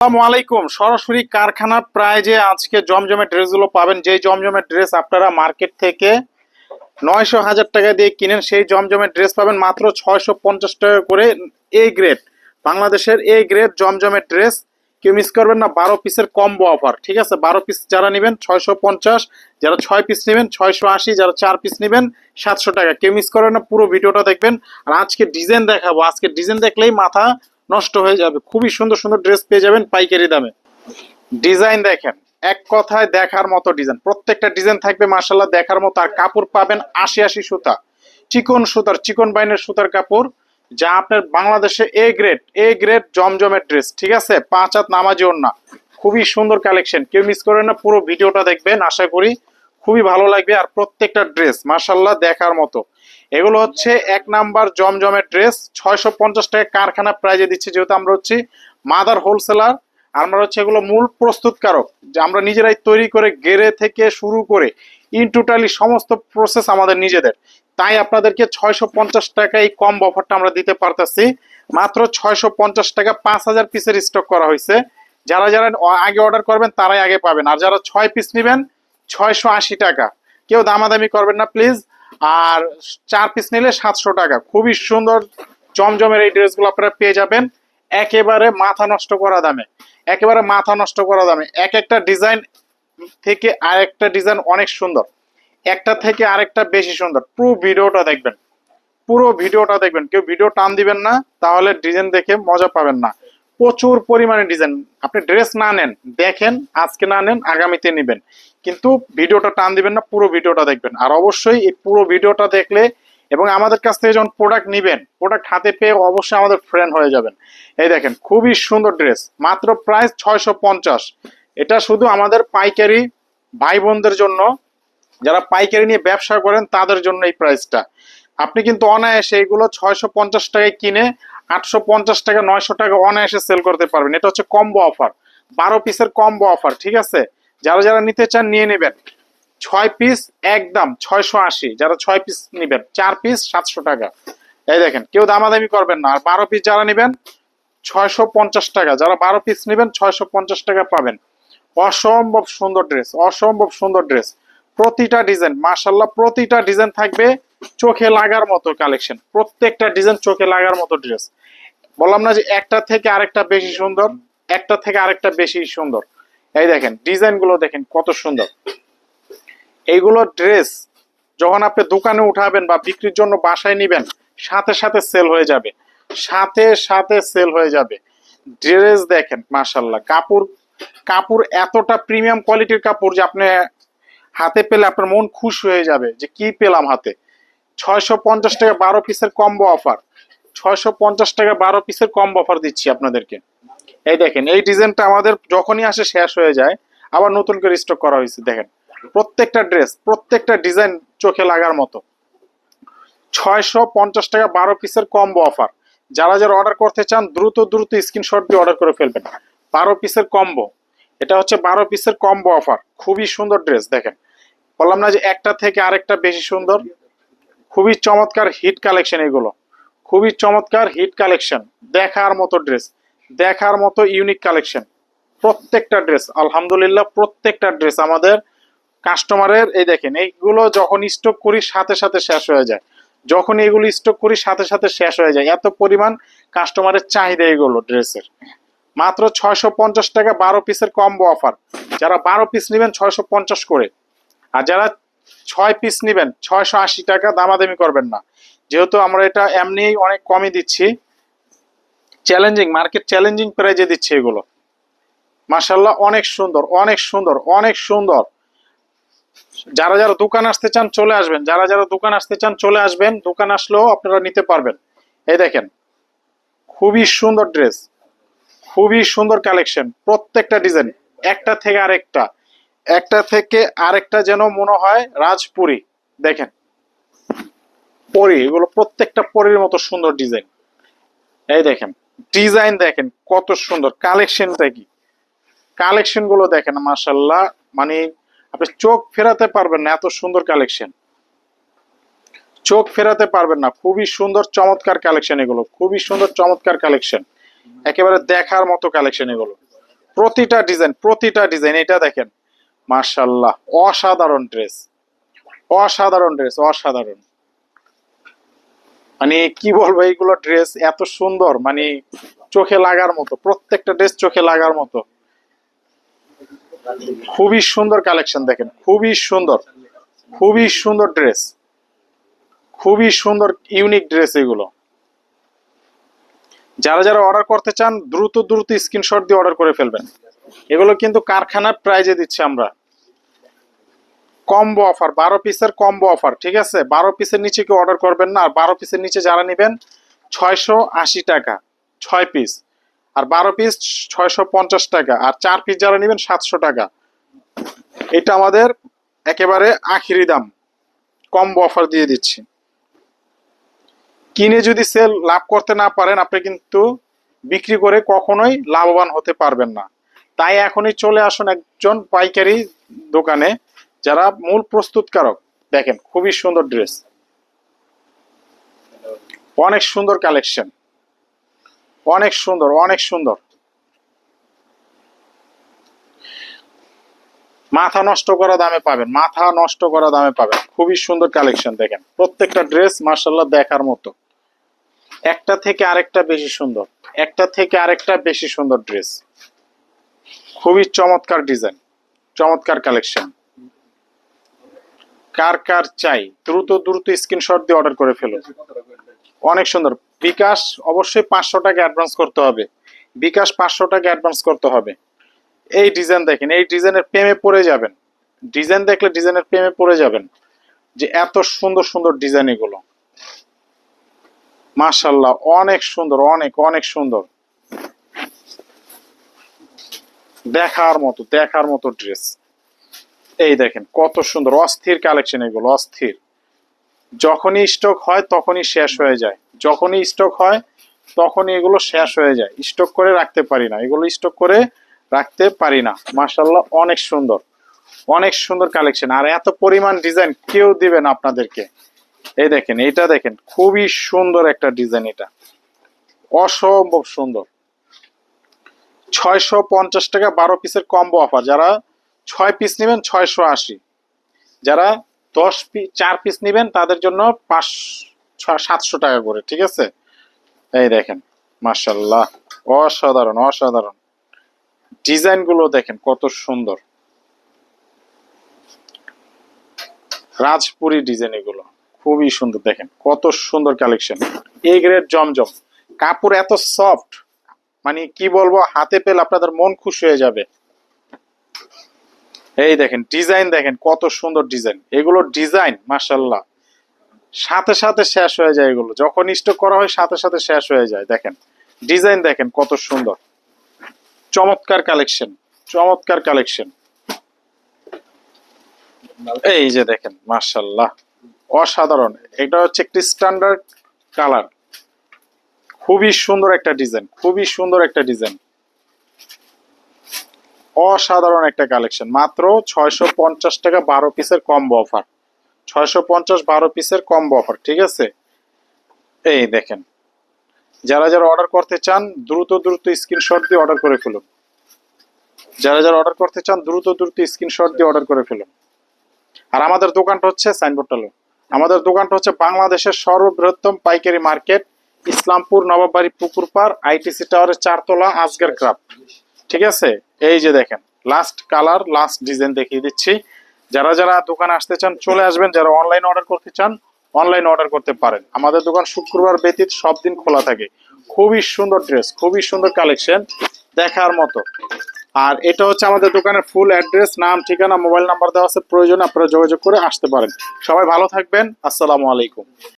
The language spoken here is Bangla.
আসসালামু আলাইকুম। সরাসরি কারখানার প্রায় যে আজকে জমজমে ড্রেসগুলো পাবেন যে জমজমে ড্রেস আপনারা মার্কেট থেকে নয়শো হাজার টাকা দিয়ে কিনেন, সেই জমজমে ড্রেস পাবেন মাত্র ছয়শো পঞ্চাশ টাকা করে এ গ্রেড বাংলাদেশের এ গ্রেড জমজমে ড্রেস, কেউ মিস করবেন না, বারো পিসের কম্বো অফার ঠিক আছে? বারো পিস যারা নেবেন, ছয়শো পঞ্চাশ, যারা ছয় পিস নেবেন, ছয়শো আশি, যারা চার পিস নেবেন, সাতশো টাকা। কেউ মিস করবেন না, পুরো ভিডিওটা দেখবেন। আর আজকে ডিজাইন দেখাবো। আজকে ডিজাইন দেখলেই মাথা নষ্ট হয়ে যাবে। খুবই সুন্দর সুন্দর ড্রেস পেয়ে যাবেন পাইকারি দামে। ডিজাইন দেখেন, এক কথায় দেখার মতো ডিজাইন। প্রত্যেকটা ডিজাইন থাকবে মার্শাল্লাহ দেখার মতো। আর কাপড় পাবেন আশি আশি সুতা। চিকন সুতার, চিকন বাইনের সুতার কাপড়, যা আপনার বাংলাদেশে এ গ্রেড এ গ্রেড জমজমের ড্রেস ঠিক আছে? পাঁচ হাত নামাজি না খুবই সুন্দর কালেকশন কেউ মিস করেন না, পুরো ভিডিওটা দেখবেন, আশা করি। খুবই ভালো লাগবে আর প্রত্যেকটা ড্রেস মার্শাল্লাহ দেখার মতো। এগুলো হচ্ছে এক নাম্বার জমজমের ড্রেস, ছয়শো পঞ্চাশ টাকা কারখানা প্রাইজে দিচ্ছে, যেহেতু আমরা হচ্ছি মাদার হোলসেলার আমরা হচ্ছে এগুলো মূল প্রস্তুতকারক। যে আমরা নিজেরাই তৈরি করে গেরে থেকে শুরু করে ইন টোটালি সমস্ত প্রসেস আমাদের নিজেদের। তাই আপনাদেরকে ছয়শো পঞ্চাশ টাকা এই কম অফারটা আমরা দিতে পারতেছি। মাত্র ছয়শো পঞ্চাশ টাকা পাঁচ হাজার পিসের স্টক করা হয়েছে। যারা যারা আগে অর্ডার করবেন, তারাই আগে পাবেন। আর যারা ছয় পিস নেবেন ছয়শো আশি টাকা। কেউ দামাদামি করবেন না প্লিজ আর চার পিস নিলে সাতশো টাকা। খুবই সুন্দর, জমজমের এই ড্রেসগুলো আপনারা পেয়ে যাবেন। একেবারে মাথা নষ্ট করা দামে। একেবারে মাথা নষ্ট করা দামে। এক একটা ডিজাইন থেকে আরেকটা ডিজাইন অনেক সুন্দর। একটা থেকে আরেকটা বেশি সুন্দর। পুরো ভিডিওটা দেখবেন। পুরো ভিডিওটা দেখবেন। কেউ ভিডিও টান দিবেন না, তাহলে ডিজাইন দেখে মজা পাবেন না। প্রচুর পরিমাণে ডিজাইন আপনি ড্রেস না নেন, দেখেন, আজকে না নেন, আগামীতে নেবেন। কিন্তু ভিডিওটা টান দিবেন না, পুরো ভিডিওটা দেখবেন। আর অবশ্যই এই পুরো ভিডিওটা দেখলে এবং আমাদের কাছ থেকে যখন প্রোডাক্ট নিবেন প্রোডাক্ট হাতে পেয়ে অবশ্যই আমাদের ফ্রেন্ড হয়ে যাবেন। এই দেখেন, খুবই সুন্দর ড্রেস মাত্র প্রাইস ছয়শো পঞ্চাশ। এটা শুধু আমাদের পাইকারি ভাই বোনদের জন্য। যারা পাইকারি নিয়ে ব্যবসা করেন, তাদের জন্য এই প্রাইসটা আপনি কিন্তু অনায়াসে এগুলো ছয়শো পঞ্চাশ টাকায় কিনে আটশো পঞ্চাশ টাকা, নয়শো টাকা অনায়াসে সেল করতে পারবেন। এটা হচ্ছে কম্বো অফার বারো পিসের কম্বো অফার ঠিক আছে? যারা যারা নিতে চান, নিয়ে নেবেন। ছয় পিস একদম ছয়শো আশি, যারা ছয় পিস নেবেন, চার পিস সাতশো টাকা। এই দেখেন, কেউ দামাদামি করবেন না। আর বারো পিস যারা নেবেন, ছয়শো পঞ্চাশ টাকা। যারা বারো পিস নেবেন, ছয়শো পঞ্চাশ টাকা পাবেন। অসম্ভব সুন্দর ড্রেস অসম্ভব সুন্দর ড্রেস প্রতিটা ডিজাইন মার্শাল্লাহ প্রতিটা ডিজাইন থাকবে চোখে লাগার মতো কালেকশন প্রত্যেকটা ডিজাইন চোখে লাগার মতো ড্রেস বললাম না যে একটা থেকে আরেকটা বেশি সুন্দর, একটা থেকে আরেকটা বেশি সুন্দর। এই দেখেন ডিজাইনগুলো দেখেন কত সুন্দর। এইগুলো ড্রেস যখন আপনি দোকানে উঠাবেন বা বিক্রির জন্য বাসায় নিবেন, সাথে সাথে সেল হয়ে যাবে। সাথে সাথে সেল হয়ে যাবে। ড্রেস দেখেন মার্শাল্লাহ কাপড় কাপড় এতটা প্রিমিয়াম কোয়ালিটির কাপড় যে আপনি হাতে পেলে আপনার মন খুশ হয়ে যাবে যে কি পেলাম হাতে। ছয়শো পঞ্চাশ টাকা বারো পিসের কম্বো অফার ছয়শো পঞ্চাশ টাকা বারো পিসের কম্বো অফার দিচ্ছি আপনাদেরকে। এই দেখেন, এই ডিজাইনটা আমাদের যখনই আসে শেষ হয়ে যায়, আবার নতুন করে স্টক করা হয়েছে, দেখেন। প্রত্যেকটা ড্রেস প্রত্যেকটা ডিজাইন চোখে লাগার মতো। ছয়শো পঞ্চাশ টাকা বারো পিসের কম্বো অফার যারা যারা অর্ডার করতে চান, দ্রুত দ্রুত স্ক্রিনশট দিয়ে অর্ডার করে ফেলবেন। বারো পিসের কম্বো এটা হচ্ছে বারো পিসের কম্বো অফার খুবই সুন্দর ড্রেস দেখেন। বললাম না যে একটা থেকে আরেকটা বেশি সুন্দর। খুবই চমৎকার হিট কালেকশন এগুলো। খুবই চমৎকার হিট কালেকশন দেখার মতো ড্রেস দেখার মতো ইউনিক কালেকশন প্রত্যেকটা ড্রেস আলহামদুলিল্লাহ প্রত্যেকটা ড্রেস আমাদের কাস্টমারের এই দেখেন, এইগুলো যখন স্টক করি সাথে সাথে শেষ হয়ে যায়। যখন এগুলো স্টক করি সাথে সাথে শেষ হয়ে যায়। এত পরিমাণ কাস্টমারের চাহিদা এগুলো ড্রেসের মাত্র ছয়শো পঞ্চাশ টাকা বারো পিসের কম্বো অফার যারা বারো পিস নেবেন ছয়শো পঞ্চাশ করে। আর যারা ছয় পিস নেবেন, ছয়শো আশি টাকা দামাদামি করবেন না। যেহেতু আমরা এটা এমনিই অনেক কমই দিচ্ছি। চ্যালেঞ্জিং মার্কেট চ্যালেঞ্জিং প্রাইজে দিচ্ছি এগুলো। মাসাল্লাহ অনেক সুন্দর অনেক সুন্দর অনেক সুন্দর। যারা যারা দোকান আসতে চান চলে আসবেন, যারা যারা দোকান আসতে চান চলে আসবেন, দোকান আসলেও আপনারা নিতে পারবেন। এই দেখেন, খুবই সুন্দর ড্রেস খুবই সুন্দর কালেকশন প্রত্যেকটা ডিজাইন একটা থেকে আরেকটা। একটা থেকে আরেকটা যেন মনে হয় রাজপুরি। দেখেন। পরি, এগুলো প্রত্যেকটা পরির মতো সুন্দর ডিজাইন। এই দেখেন, ডিজাইন দেখেন কত সুন্দর। কালেকশনটা কি? কালেকশনগুলো দেখেন মাসাল্লাহ মানে আপনি চোখ ফেরাতে পারবেন না এত সুন্দর কালেকশন। চোখ ফেরাতে পারবেন না। খুবই সুন্দর, চমৎকার কালেকশন এগুলো। খুবই সুন্দর, চমৎকার কালেকশন। একেবারে দেখার মতো কালেকশন এগুলো। প্রতিটা ডিজাইন প্রতিটা ডিজাইন, এটা দেখেন। মার্শাল্লাহ অসাধারণ ড্রেস। অসাধারণ ড্রেস, অসাধারণ। মানে কি বলব, এইগুলো ড্রেস এত সুন্দর মানে চোখে লাগার মতো, প্রত্যেকটা ড্রেস চোখে লাগার মতো। খুবই সুন্দর কালেকশন দেখেন, খুবই সুন্দর খুবই সুন্দর ড্রেস। খুবই সুন্দর, ইউনিক ড্রেস এগুলো। যারা যারা অর্ডার করতে চান, দ্রুত দ্রুত স্ক্রিনশট দিয়ে অর্ডার করে ফেলবেন। এগুলো কিন্তু কারখানার প্রাইজে দিচ্ছি আমরা। কম্বো অফার বারো পিসের কম্বো অফার ঠিক আছে? বারো পিসের নিচে কেউ অর্ডার করবেন না, আর বারো পিসের নিচে যারা নেবেন, ছয়শো আশি টাকা, ছয় পিস আর বারো পিস ছয়শো পঞ্চাশ টাকা, আর চার পিস যারা নেবেন, সাতশো টাকা। এটা আমাদের একেবারে আখিরি দাম। কম্বো অফার দিয়ে দিচ্ছি। কিনে যদি সেল লাভ করতে না পারেন, আপনি কিন্তু বিক্রি করে কখনোই লাভবান হতে পারবেন না। তাই এখনই চলে আসুন একজন পাইকারি দোকানে। যারা মূল প্রস্তুতকারক, দেখেন খুবই সুন্দর ড্রেস। অনেক সুন্দর কালেকশন। অনেক সুন্দর অনেক সুন্দর। মাথা নষ্ট করা দামে পাবেন, মাথা নষ্ট করা দামে পাবেন। খুবই সুন্দর কালেকশন, দেখেন। প্রত্যেকটা ড্রেস মার্শাল্লাহ দেখার মতো। একটা থেকে আরেকটা বেশি সুন্দর। একটা থেকে আরেকটা বেশি সুন্দর ড্রেস। খুবই চমৎকার ডিজাইন, চমৎকার কালেকশন। কার কার চাই, দ্রুত দ্রুত স্ক্রিনশট দিয়ে অর্ডার করে ফেলুন অনেক সুন্দর। বিকাশ অবশ্যই পাঁচশো টাকা অ্যাডভান্স করতে হবে। বিকাশ পাঁচশো টাকা অ্যাডভান্স করতে হবে। এই ডিজাইন দেখেন, এই ডিজাইনের প্রেমে পড়ে যাবেন। ডিজাইন দেখলে ডিজাইনের প্রেমে পড়ে যাবেন যে এত সুন্দর সুন্দর ডিজাইন এগুলো। মাশাল্লাহ অনেক সুন্দর, অনেক অনেক সুন্দর। দেখার মতো দেখার মতো ড্রেস এই দেখেন, কত সুন্দর, অস্থির কালেকশন এগুলো, অস্থির। যখনই স্টক হয়, তখনই শেষ হয়ে যায়। যখনই স্টক হয়, তখনই এগুলো শেষ হয়ে যায়। স্টক করে রাখতে পারি না, এগুলো স্টক করে রাখতে পারি না। মাশাল্লাহ অনেক সুন্দর অনেক সুন্দর কালেকশন আর এত পরিমাণ ডিজাইন কেউ দিবেন আপনাদেরকে। এই দেখেন এটা দেখেন, খুবই সুন্দর একটা ডিজাইন এটা। অসম্ভব সুন্দর। ছয়শো পঞ্চাশ টাকা বারো পিসের কম্বো অফার যারা ছয় পিস নেবেন, ছয়শো আশি। যারা দশ পিস চার পিস নেবেন, তাদের জন্য পাঁচ সাতশো টাকা করে, ঠিক আছে? এই দেখেন মার্শাল্লাহ অসাধারণ অসাধারণ। ডিজাইনগুলো দেখেন, কত সুন্দর। রাজপুরি ডিজাইন এগুলো, খুবই সুন্দর, দেখেন, কত সুন্দর কালেকশন। এ গ্রেড জমজম। কাপড় এত সফট মানে কি বলব, হাতে পেলে আপনাদের মন খুশি হয়ে যাবে। এই দেখেন ডিজাইন দেখেন, কত সুন্দর ডিজাইন এগুলো ডিজাইন মাসাল্লাহ সাথে সাথে শেষ হয়ে যায় এগুলো। যখন স্টক করা হয়, সাথে সাথে শেষ হয়ে যায়। দেখেন ডিজাইন দেখেন, কত সুন্দর। চমৎকার কালেকশন চমৎকার কালেকশন এই যে দেখেন মার্শাল্লাহ অসাধারণ। এটা হচ্ছে একটি স্ট্যান্ডার্ড কালার খুবই সুন্দর একটা ডিজাইন খুবই সুন্দর একটা ডিজাইন অসাধারণ একটা কালেকশন। মাত্র ছয়শো পঞ্চাশ টাকা বারো পিসের কম্বো অফার ছয়শো পঞ্চাশ বারো পিসের কম্বো অফার ঠিক আছে? এই দেখেন। যারা যারা অর্ডার করতে চান, দ্রুত দ্রুত স্ক্রিনশট দিয়ে অর্ডার করে ফেলুন। যারা যারা অর্ডার করতে চান, দ্রুত দ্রুত স্ক্রিনশট দিয়ে অর্ডার করে ফেলুন। আর আমাদের দোকানটা হচ্ছে সাইনবোর্ডটা লো আমাদের দোকানটা হচ্ছে বাংলাদেশের সর্ববৃহত্তম পাইকারি মার্কেট, ইসলামপুর, নবাববাড়ি, পুকুরপাড়, আইটিসি টাওয়ারের চারতলা, আজগর ক্রাফট ঠিক আছে? এই যে দেখেন লাস্ট কালার লাস্ট ডিজাইন দেখিয়ে দিচ্ছি। যারা যারা দোকানে আসতে চান, চলে আসবেন। যারা অনলাইন অর্ডার করতে চান অনলাইন অর্ডার করতে পারেন। আমাদের দোকান শুক্রবার ব্যতীত সব দিন খোলা থাকে। খুবই সুন্দর ড্রেস খুবই সুন্দর কালেকশন দেখার মতো। আর এটা হচ্ছে আমাদের দোকানের ফুল অ্যাড্রেস নাম, ঠিকানা মোবাইল নাম্বার দেওয়া আছে। প্রয়োজন আপনারা যোগাযোগ করে আসতে পারেন। সবাই ভালো থাকবেন। আসসালামু আলাইকুম।